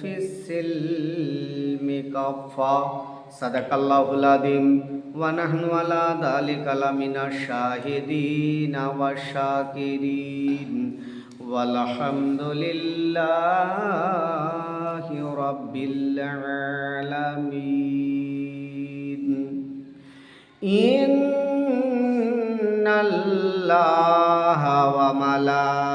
في السلم كافة صدق الله العظيم ونحن على ذلك لمن الشاهدين والشاكرين والحمد لله رب العالمين إن الله وملائكته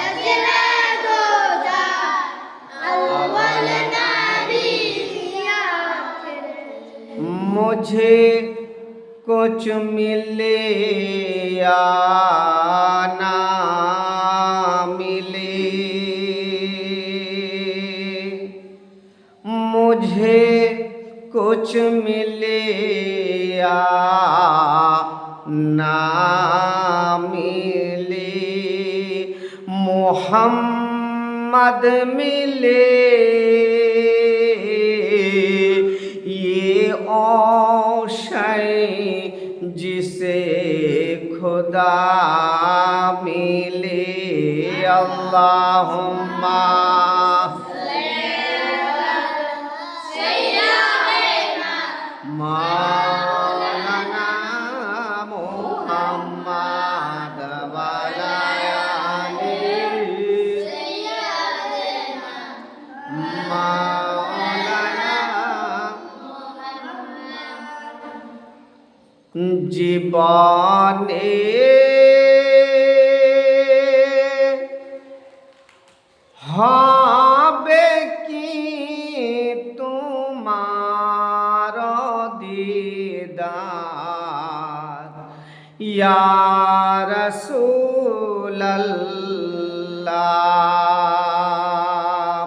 मुझे कुछ मिले या ना मिले मुझे कुछ मिले या ना मिले मोहम्मद मिले ये औशय जिसे खुदा मिले अल्लाहुम्मा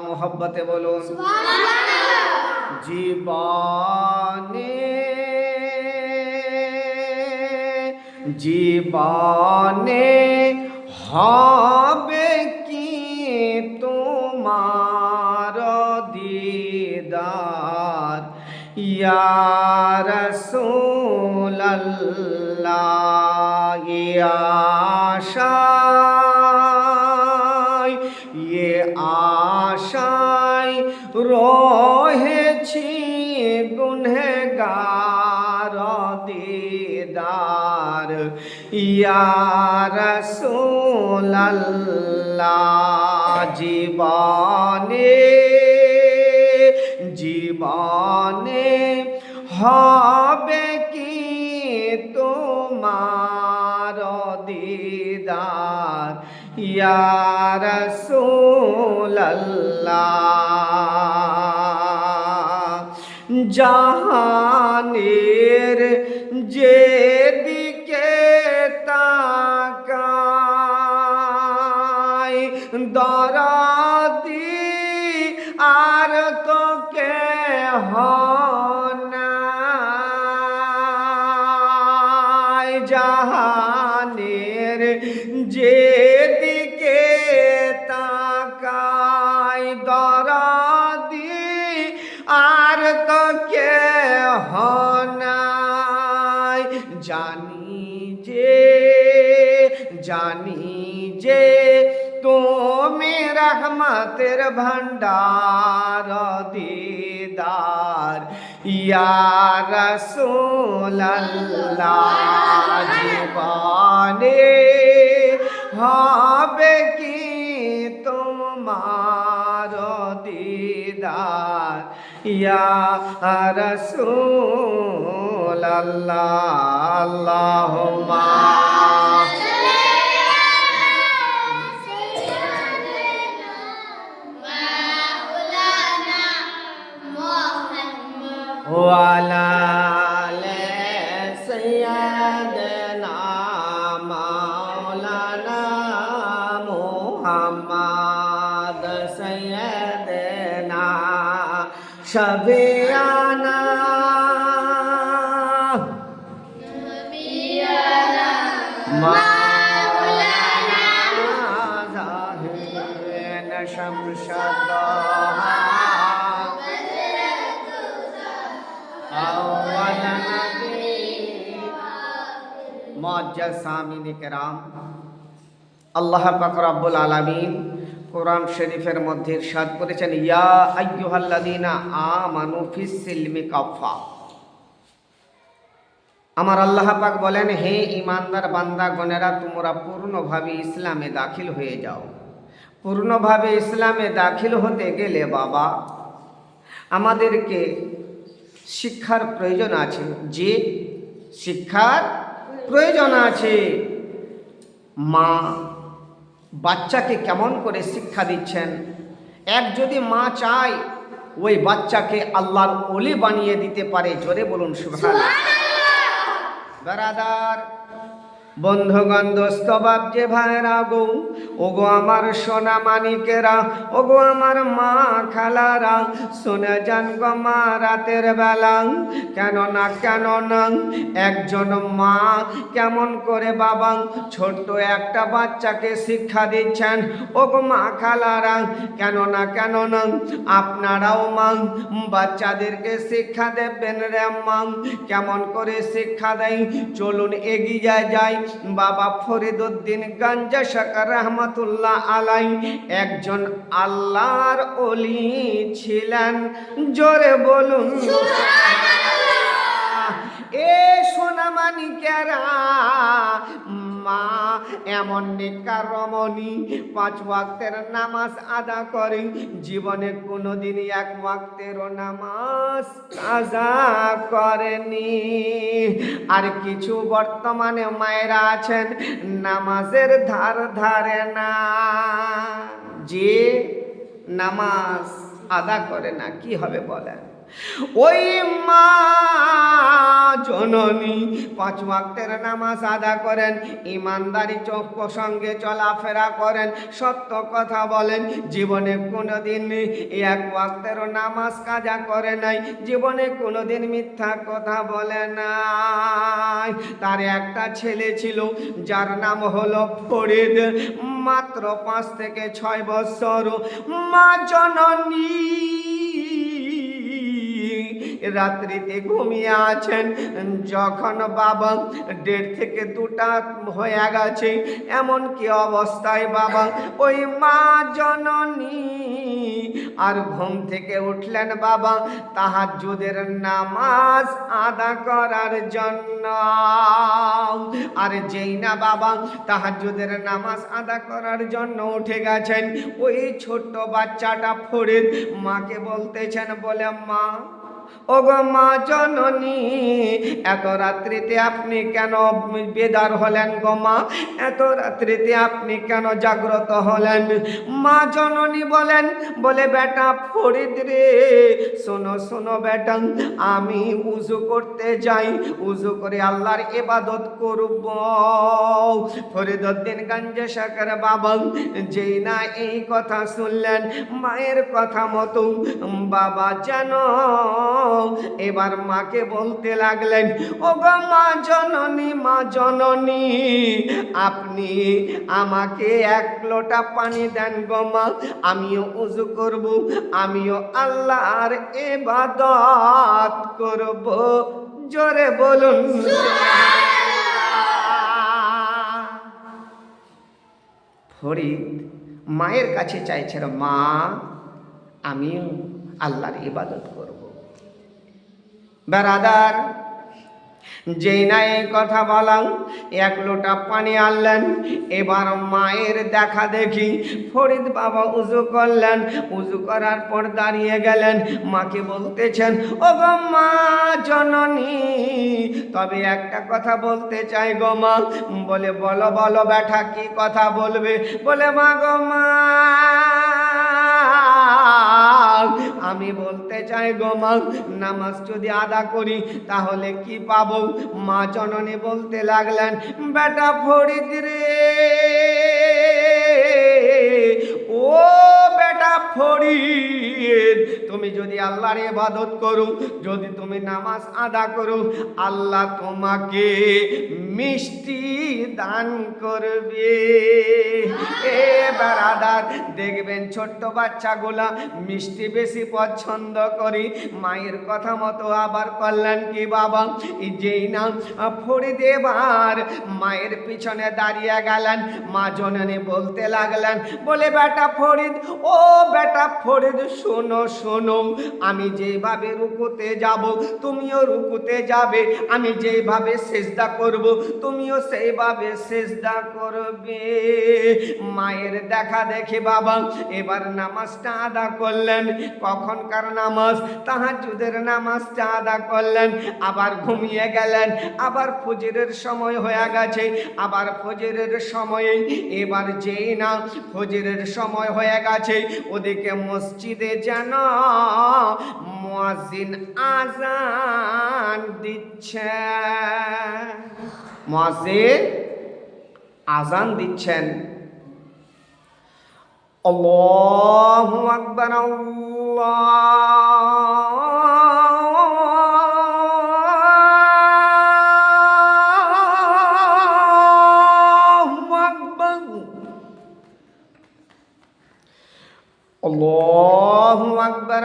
মোহব্বতে বলুন। জীবনে জীবনে হবে কি তোমার দিদার? ইয়া রাসূলাল্লাহ ইয়া আশায় রহেছি গুনহগার দিদার। ইয়া জীবনে জীবনে হবে কি তোমার দিদার দিদার ইয়া রাসূলাল্লাহ। জাহানের যেদিকে তাকাই জানি যে জানি যে তুমি রহমতের ভণ্ডার দিদার। ইয়া রাসূলুল্লাহ, জীবনে হবে কি তোমার দিদার? ইয়া রাসূলুল্লাহ আল্লাহুম্মা وعلى آل سيدنا مولانا محمد سيدنا شفيعنا সামিন কেরাম। আল্লাহ পাক রব্বুল আলামিন কোরআন শরীফের মধ্যে ইরশাদ করেছেন, ইয়া আইয়ুহাল্লাযীনা আমানু ফিস সিলমি কাফা আমার আল্লাহ পাক বলেন, হে ইমানদার বান্দা, গণেরা, তোমরা পূর্ণভাবে ইসলামে দাখিল হয়ে যাও। পূর্ণভাবে ইসলামে দাখিল হতে গেলে বাবা, আমাদেরকে শিক্ষার প্রয়োজন আছে। যে শিক্ষার প্রয়োজন আছে। মা বাচ্চাকে কেমন করে শিক্ষা দিচ্ছেন? এক যদি মা চায় ওই বাচ্চাকে আল্লাহর ওলি বানিয়ে দিতে পারে। জোরে বলুন সুভাষ বেড়াদার বন্ধুগণ, দোস্ত বাপ যে ভাইরা গো ওগো আমার সোনা মানিকেরা, ওগো আমার মা খালারা, শুনে যান গো মা রাতের বেলা। কেন না কেন না একজন মা কেমন করে বাবা, ছোট্ট একটা বাচ্চাকে শিক্ষা দিচ্ছেন, ওগো মা খালারা। কেন না কেন না আপনারাও মা, বাচ্চাদেরকে শিক্ষা দেবেন রে মা, কেমন করে শিক্ষা দেয়? চলুন এগিয়ে যায় বাবা ফরিদুদ্দিন গঞ্জা শাকার রহমতুল্লাহ আলাই একজন আল্লাহর অলি ছিলেন। জোরে বলুন। এ সোনামানিকেরা মা, এমন নিকার রমণী। পাঁচ ওয়াক্তের নামাজ আদা করে। জীবনে কোনোদিন এক ওয়াক্তেরও নামাজ কাজা করেনি। আর কিছু বর্তমানে মায়েরা আছেন, নামাজের ধার ধারে না। যে নামাজ আদা করে না, কি হবে বলেন? ওই মা জননী, পাঁচ ওয়াক্তের নামাজ আদা করেন, ইমানদারি চোখ সঙ্গে চলাফেরা করেন, সত্য কথা বলেন, জীবনে কোনোদিন এক ওয়াক্তের নামাজ কাজা করে নাই, জীবনে কোনোদিন মিথ্যা কথা বলে নাই। তার একটা ছেলে ছিল, যার নাম হলো ফরিদ, মাত্র পাঁচ থেকে ছয় বছর। মা জননী রাত্রিতে ঘুমিয়ে আছেন যখন বাবা দেড় থেকে দুটা হয়ে গেছে এমন কি অবস্থায় বাবা ওই মা জননী আর ঘুম থেকে উঠলেন বাবা তাহাজ্জুদের নামাজ আদা করার জন্য। আর যেই না বাবা তাহাজ্জুদের নামাজ আদা করার জন্য উঠে গেছেন, ওই ছোট্ট বাচ্চাটা ফরিদ মাকে বলতেছেন, বলে, মা ও গো মা জননী, এত রাত্রিতে আপনি কেন বেদার হলেন গো মা? এত রাত্রিতে আপনি কেন জাগ্রত হলেন? মা জননী বলেন, বলে বেটা ফরিদ রে, শোনো শোনো বেটা, আমি উজু করতে যাই, উজু করে আল্লাহর ইবাদত করব। ফরিদুদ্দিন গঞ্জে শাকর বাবা যেই না এই কথা শুনলেন, মায়ের কথা মতো, বাবা যেন এবার মাকে বলতে লাগলেন ও গো মা জননী মা জননী, আপনি আমাকে এক লোটা পানি দেন গো মা, আমিও উজু করব, আমিও আল্লাহর এবাদত করব। জোরে বলুন। ফরিদ মায়ের কাছে চাইছিল মা, আমিও আল্লাহর ইবাদত করব। বেরাদার। যেই না এই কথা বলাম এক লোটা পানি আনলেন। এবার মায়ের দেখা দেখি ফরিদ বাবা উজু করলেন। উজু করার পর দাঁড়িয়ে গেলেন। মাকে বলতেছেন ও গো মা, জননী, তবে একটা কথা বলতে চাই গো মা। বলে, বলো বলো ব্যাঠা কি কথা বলবে? বলে, মা গো মা আমি বলতে চাই গো মা, নামাজ যদি আদা করি, তাহলে কি পাবো? মা জননী বলতে লাগলেন, বেটা ফরিদ রে। ও বেটা ফরিদ, তুমি যদি আল্লাহর ইবাদত করো, যদি তুমি নামাজ আদা করো, আল্লাহ তোমাকে মিষ্টি দান করবে। এ বেড়াদার দেখবেন ছোট্ট বাচ্চাগুলা মিষ্টি বেশি পছন্দ করি। মায়ের কথা মতো আবার করলেন কি বাবা? যেই না ফরিদ দেবার, মায়ের পিছনে দাঁড়িয়ে গেলেন, মা জননী বলতে লাগলেন, বলে, বেটা ফরিদ, ও বেটা ফরিদ, শোনো শোনো, আমি যেভাবে রুকুতে যাব, তুমিও রুকুতে যাবে, আমি যেভাবে সেজদা করব তুমিও সেইভাবে সেজদা করবে। মায়ের দেখা দেখে বাবা, এবার নামাজটা আদা করলেন। কখনকার নামাজ তাহাজুদের নামাজটা আদা করলেন। আবার ঘুমিয়ে গেলেন, আবার ফজরের সময় হয়ে গেছে। আবার ফজরের সময়ে, এবার যেই না ফজরের সময় হয়ে গেছে, ওদিকে মসজিদে যেন মুয়াজ্জিন আজান দিচ্ছে। মুয়াজ্জিন আজান দিচ্ছেন। আল্লাহু আকবার আল্লাহু আকবার আল্লাহু আকবার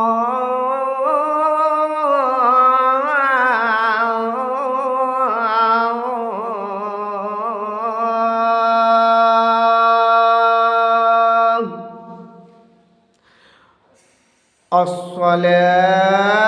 الصلاة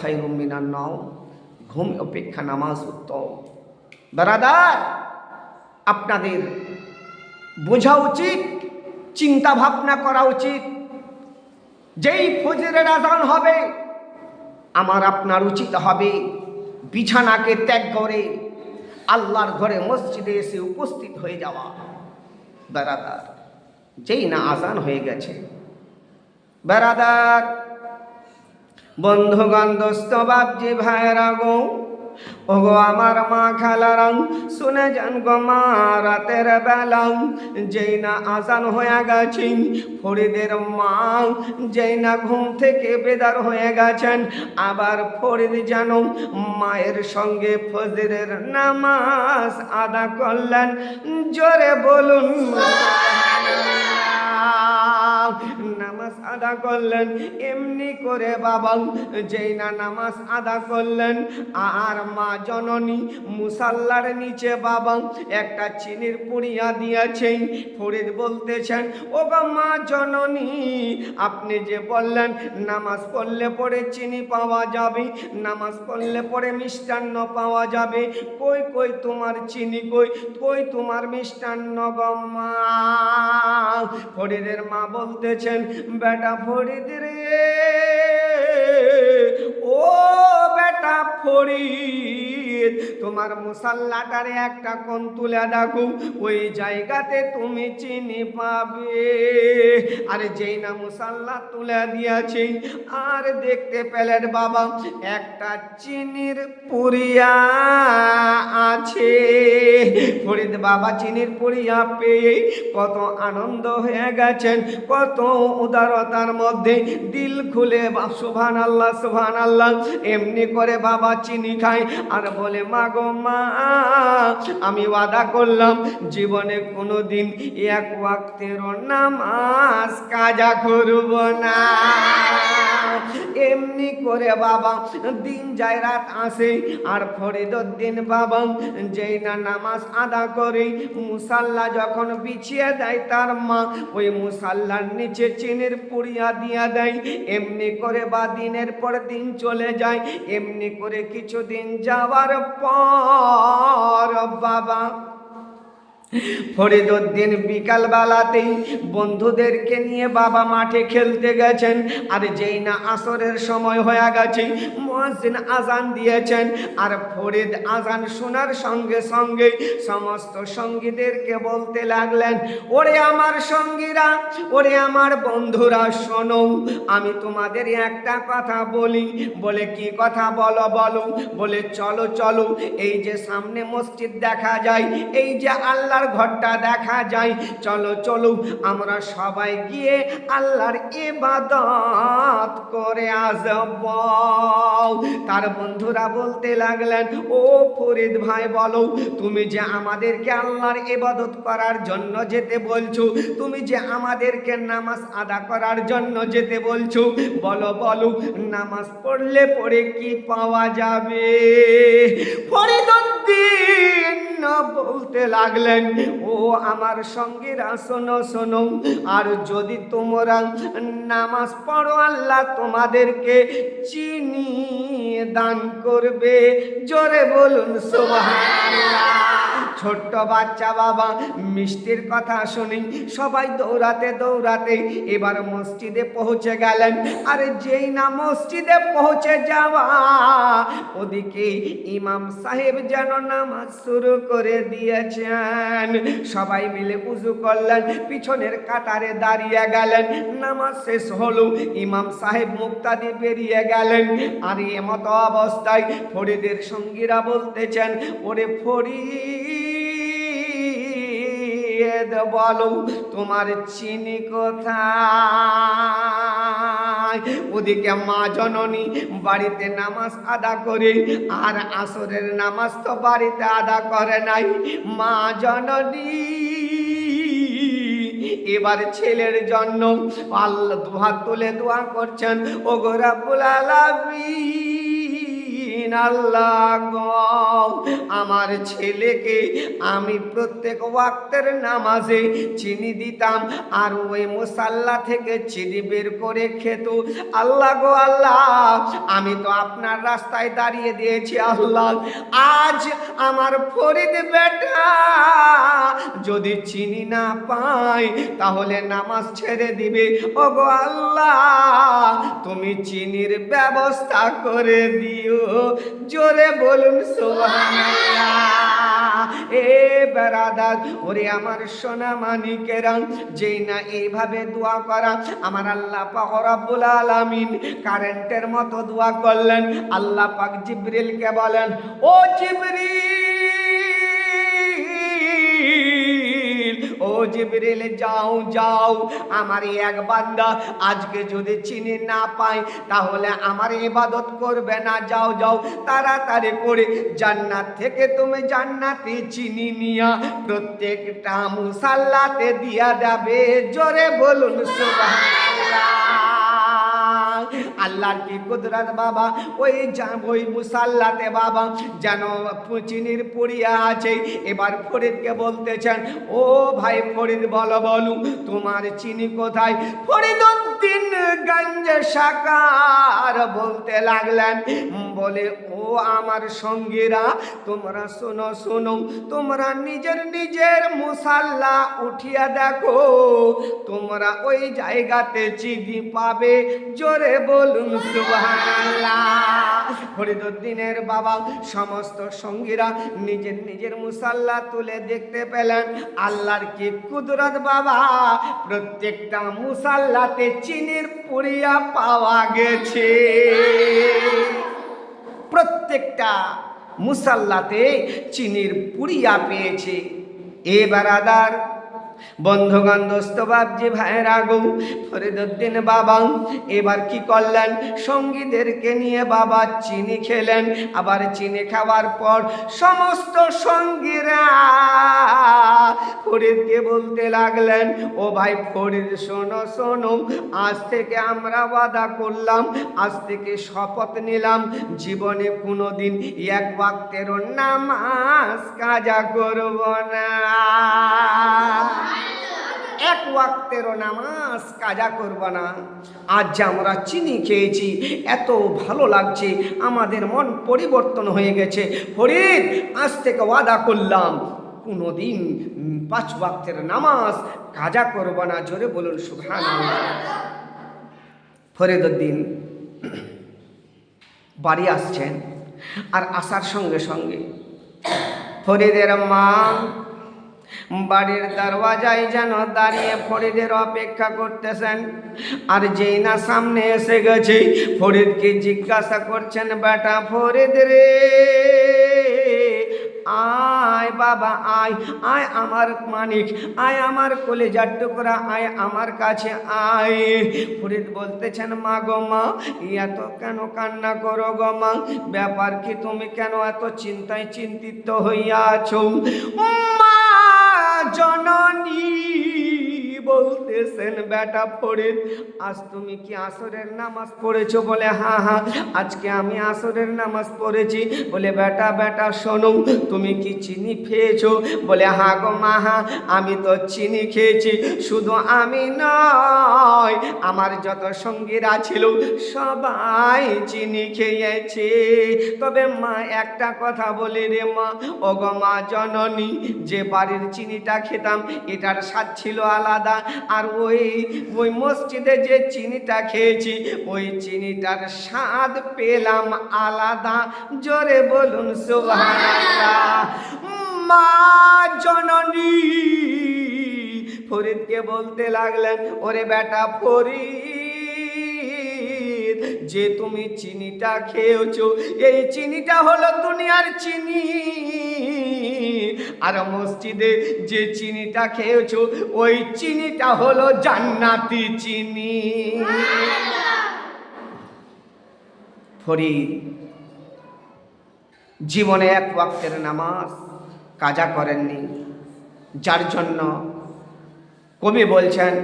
খাইরুম নাও, ঘুম অপেক্ষা নামাজ উত্তম। দাদার আপনাদের বোঝা উচিত, চিন্তা ভাবনা করা উচিত। যেই ফজরের আজান হবে, আমার আপনার উচিত হবে বিছানাকে ত্যাগ করে আল্লাহর ঘরে মসজিদে এসে উপস্থিত হয়ে যাওয়া। বেড়াদার যেই না আজান হয়ে গেছে। বেড়াদার বন্ধুগণ, দোস্ত বাপজি ভাইরা গো, ওগো আমার মা খালারাং শুনে যান গো মা, রাতের বেলাং যেই না আজান হয়ে গেছে, ফরিদের মা যেই না ঘুম থেকে বেদার হয়ে গেছেন, আবার ফরিদ যেন মায়ের সঙ্গে ফজরের নামাজ আদা করলেন। জোরে বলুন। নামাজ আদা করলেন, এমনি করে বাবা যেই না নামাজ আদা করলেন, আর মা জননী মুসাল্লার নিচে বাবা একটা চিনির পুড়িয়া দিয়েছেন, ফরিদ বলতেছেন ও গো মা জননী, আপনি যে বললেন, নামাজ পড়লে পরে চিনি পাওয়া যাবে, নামাজ পড়লে পরে মিষ্টান্ন পাওয়া যাবে, কই কই তোমার চিনি কই কই তোমার মিষ্টান্ন গম্মা ফরিদের মা বলতেছেন, বেটা ফরিদ রে ও বেটা ফরিদ, তোমার মুসাল্লাটারে একটা কোন তুলে দেখো ওই জায়গাতে তুমি চিনি পাবে। আরে যেই না মুসাল্লা তুলে দিয়েছে, আর দেখতে পেলেন বাবা, একটা চিনির পুরিয়া আছে। ফরিদ বাবা চিনির পুরিয়া পেয়ে কত আনন্দ হয়ে গেছেন, কত উদারতার মধ্যে দিল খুলে সুভান আল্লাহ সুভান আল্লাহ, এমনি করে বাবা চিনি খায়। আর বলে, মা গো, মা, আমি ওয়াদা করলাম, জীবনে কোনো দিন এক ওয়াক্তের নামাজ কাজা করব না। এমনি করে বাবা, দিন যায়, রাত আসে, আর ফরিদুদ্দিন বাবা, যেই না নামাজ আদা করে, মুসাল্লা যখন বিছিয়ে দেয় তার মা, ওই মুসাল্লার নিচে চিনির পুড়িয়া দিয়া দেয়, এমনি করে বা দিনের পর দিন চলে যায়, এমনি করে কিছুদিন যাওয়ার পর বাবা ফরিদুদ্দিন বিকাল বেলাতেই বন্ধুদেরকে নিয়ে বাবা মাঠে খেলতে গেছেন। আর যেই না আসরের সময় হয়ে গেছে মহাসিন আজান দিয়েছেন। আর ফরিদ আজান শোনার সঙ্গে সঙ্গে সমস্ত সঙ্গীদেরকে বলতে লাগলেন, ওরে আমার সঙ্গীরা, ওরে আমার বন্ধুরা, শোনো, আমি তোমাদের একটা কথা বলি। বলে, কি কথা বলো বলো? বলে, চলো চলো, এই যে সামনে মসজিদ দেখা যায়, এই যে আল্লাহর ঘরটা দেখা যায়। চলো চলো, আমরা সবাই গিয়ে আল্লাহর ইবাদত করে আসব। তার বন্ধুরা বলতে লাগলেন, ও ফরিদ ভাই, বলো, তুমি যে আমাদেরকে আল্লাহর ইবাদত করার জন্য যেতে বলছো, তুমি যে আমাদেরকে নামাজ আদা করার জন্য যেতে বলছো, বলো বলো, নামাজ পড়লে পরে কি পাওয়া যাবে? ফরিদুদ্দিন বলতে লাগলেন, ও আমার সঙ্গে শোনো শোনো, আর যদি তোমরা নামাজ পড়ো, আল্লাহ তোমাদেরকে চিনি দান করবে। জোরে বলুন, সুবহানাল্লাহ। ছোট্ট বাচ্চা বাবা, মিষ্টির কথা শুনি, সবাই দৌড়াতে দৌড়াতে এবার মসজিদে পৌঁছে গেলেন। আরে যেই না মসজিদে পৌঁছে যাওয়া, ওদিকে ইমাম সাহেব যেন নামাজ শুরু করে দিয়েছেন। সবাই মিলে উজু করলেন, পিছনের কাতারে দাঁড়িয়ে গেলেন। নামাজ শেষ হলো, ইমাম সাহেব মুক্তাদি বেরিয়ে গেলেন। আর এমতো অবস্থায় ফরিদের সঙ্গীরা বলতেছেন, ওরে ফরিদ বলো, তোমার চিনি কোথায়? ওদিকে মা জননী বাড়িতে নামাজ আদা করে, আর আসরের নামাজ তো বাড়িতে আদা করে নাই। মা জননী, এবার ছেলের জন্য আল্লাহ দুহাত তুলে দোয়া করছেন ও গোরাবুল আলামিন। দিন আল্লাহ আমার ছেলেকে আমি প্রত্যেক ওয়াক্তের নামাজে চিনি দিতাম আর ওই মুসাল্লা থেকে চিনি বের করে খেত। আল্লাহ গো আল্লাহ, আমি তো আপনার রাস্তায় দাঁড়িয়ে দিয়েছি আল্লাহ। আজ আমার ফরিদ বেটা যদি চিনি না পায়, তাহলে নামাজ ছেড়ে দিবে। ও গো আল্লাহ, তুমি চিনির ব্যবস্থা করে দিও। জোরে বলুন এ বেড়াদার ওরে আমার সোনা মানিকেরা, যেই না এইভাবে দোয়া করা, আমার আল্লাহ পাক রব্বুল আলামিন কারেন্টের মতো দোয়া করলেন। আল্লাহ পাক জিবরিলকে বলেন, ও জিবরিল ও জিবরিল, যাও যাও। আমার এক বান্দা আজকে যদি চিনি না পায়, তাহলে আমার ইবাদত করবে না। যাও যাও, তাড়াতাড়ি করে জান্নাত থেকে তুমি জান্নাতে চিনি নিয়া প্রত্যেকটা মুসাল্লাতে দিয়া দেবে জোরে বলুন, সুবহানাল্লাহ। আল্লাহর কি কুদরত বাবা? ওই ওই মুসাল্লাতে বাবা, যেন চিনির পুড়িয়া আছে। এবার ফরিদকে বলতেছেন, ও ভাই ফরিদ, বলো, বলু, তোমার চিনি কোথায়? ফরিদ উদ্দিন গঞ্জ সাকার বলতে লাগলেন বলে, ও আমার সঙ্গীরা, তোমরা শোনো শোনো, তোমরা নিজের নিজের মুসাল্লা উঠিয়া দেখো, তোমরা ওই জায়গাতে চিনি পাবে। জোরে বলুন, সুবহানাল্লাহ। ফরিদুদ্দিনের বাবা, সমস্ত সঙ্গীরা নিজের নিজের মুসাল্লা তুলে দেখতে পেলেন। আল্লাহর কি কুদরত বাবা, প্রত্যেকটা মুসাল্লাতে চিনির পুরিয়া পাওয়া গেছে। প্রত্যেকটা মুসাল্লাতে চিনির পুড়িয়া পেয়েছে। এ বারাদার বন্ধুগণ দোস্ত বাবজি ভাইয়েরা গৌ ফরিদুদ্দিন বাবা, এবার কি করলেন? সঙ্গীদেরকে নিয়ে বাবা চিনি খেলেন। আবার চিনি খাওয়ার পর সমস্ত সঙ্গীরা ফরিদকে বলতে লাগলেন, ও ভাই ফরিদ, শোনো শোনো, আজ থেকে আমরা ওয়াদা করলাম, আজ থেকে শপথ নিলাম, জীবনে কোনোদিন এক ওয়াক্তের নামাজ কাজা করব না। এক ওয়াক্তেরও নামাজ কাজা করব না। আজ যে আমরা চিনি খেয়েছি এত ভালো লাগছে আমাদের মন পরিবর্তন হয়ে গেছে। ফরিদ আজ থেকে ওয়াদা করলাম কোনোদিন উম, পাঁচ ওয়াক্তের নামাজ কাজা করব না। জোরে বলুন সুখান ফরিদুদ্দিন বাড়ি আসছেন আর আসার সঙ্গে সঙ্গে ফরিদের মা বাড়ির দরওয়াজায় যেন দাঁড়িয়ে ফরিদের অপেক্ষা করতেছেন। আর যেই না সামনে এসে গেছে, ফরিদকে জিজ্ঞাসা করছেন, বেটা ফরিদ রে, আয় বাবা, আয় আয় আমার মানিক, আয় আমার কলেজার টুকরা, আয় আমার কাছে আয়। ফরিদ বলতেছেন, মা গো মা, এত কেন কান্না করো গো মা? ব্যাপার কি তুমি কেন এত চিন্তায় চিন্তিত হইয়া আছো মা জননী বলতেছেন, বেটা ফরিদ আজ তুমি কি আসরের নামাজ পড়েছো? বলে হ্যাঁ হ্যাঁ আজকে আমি আসরের নামাজ পড়েছি। বলে, বেটা বেটা, শোনো, তুমি কি চিনি খেয়েছো? বলে, হা গো মা, হা, আমি তো চিনি খেয়েছি, শুধু আমি নয়, আমার যত সঙ্গীরা ছিল, সবাই চিনি খেয়েছে। তবে মা, একটা কথা বলি রে মা ও গো মা, জননী, যে বাড়ির চিনিটা খেতাম, এটার স্বাদ ছিল আলাদা আর ওই ওই মসজিদে যে চিনিটা খেয়েছি, ওই চিনিটার স্বাদ পেলাম আলাদা। জোরে বলুন, সুবহানাল্লাহ। মা জননী, ফরিদকে বলতে লাগলেন, ওরে বেটা ফরিদ, যে তুমি চিনিটা খেয়েছো, এই চিনিটা হলো দুনিয়ার চিনি। আর মসজিদে যে চিনিটা খেয়েছো, ওই চিনিটা হলো জান্নাতি চিনি। ফরিদ, জীবনে এক ওয়াক্তের নামাজ কাজা করেননি। যার জন্য কবি বলছেন,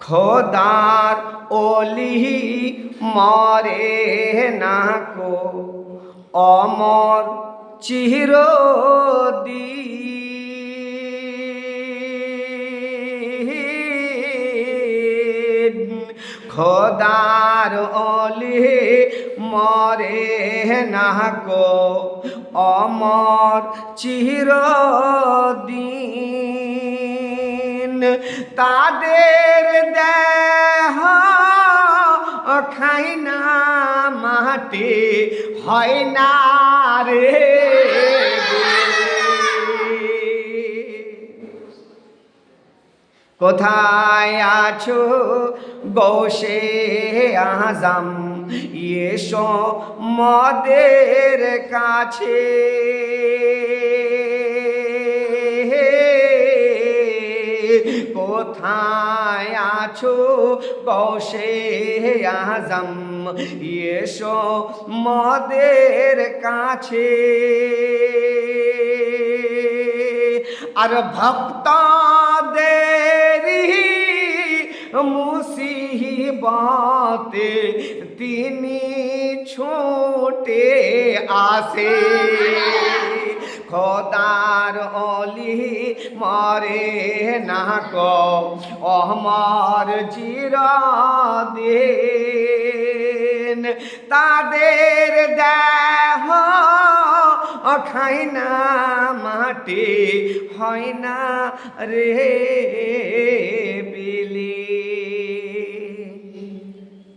খোদার ওলি মরে না কো অমর চিরদিন খোদার অলি মরে না নাকো অমর চিরদিন তাদের দেহ খাই না মাটি হয় না রে কোথায় আছো? বসে আজাম। এসো মদের কাছে। কোথায় আছো? গৌসে আজম এসো মদের কাছে। আর ভক্তদের মুসিবতে তিনি ছোটে আসে খোদার অলি মরে না ক, অমর চির দিন তাদের দেহ খাই না, মাটি হয় না রে